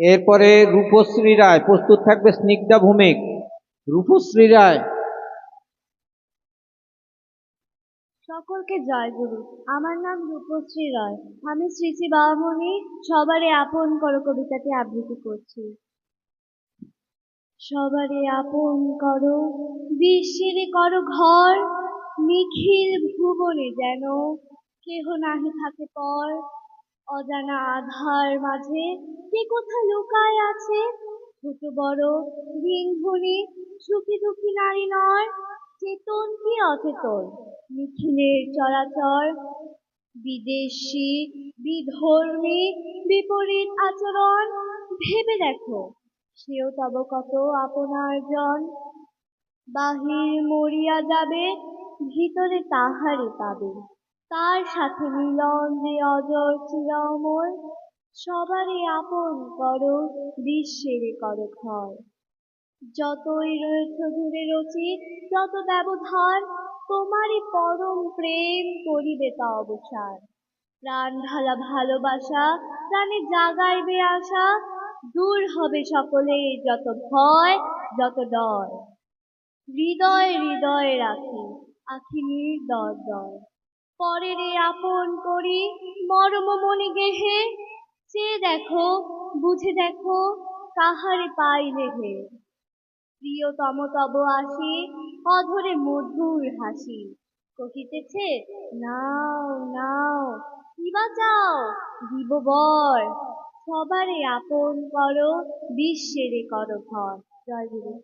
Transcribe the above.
এরপরে রূপশ্রী রায় প্রস্তুত থাকবে স্নিগ্ধা ভৌমিক। রূপশ্রী রায়। সকলকে জয় গুরু। আমার নাম রূপশ্রী রয়। আমি শ্রী শ্রী বাবামণি সবারে আপন করো কবিতাটি আবৃত্তি করছি। সবারে আপন করো, বিশ্বের করো ঘর, নিখিল ভুবনে যেন কেহ নাহি থাকে পর। অজানা আধার মাঝে কে কোথা লুকায় আছে? ছোট, বড় দিন ধনী সুখী দুঃখী নারী নর চেতন কি অচেতন? নিখিলের চরাচর, বিদেশি, বিধর্মী, বিপরীত আচরণ? ভেবে দেখো, সেও তব কত আপনার জন? বাহির মরিয়া যাবে, ভিতরে তাহারে পাবে তার সাথে মিলন যে অজর চিরমর সবারই আপন করো বিশ্বের করো ঘর যতই রয়েছে দূরে রচি, যত ব্যবধান, তোমারই পরম প্রেম করিবে তা অবসান প্রাণ ঢালা ভালোবাসা, প্রাণে জাগাইবে আশা, দূর হবে সকলে যত ভয়, যত ডর। হৃদয় হৃদয় রাখি, আখি নির্দর দর পরের আপন করি, মরম মনে গেহে চেয়ে দেখো, বুঝে দেখো, কাহারে পাইলে হে। প্রিয়তম তব আসি, অধরে মধুর হাসি। কহিতেছে, নাও নাও কিবা চাও, দিব বর। সবারে আপন করো, বিশ্বেরে করো ঘর। জয় গুরু।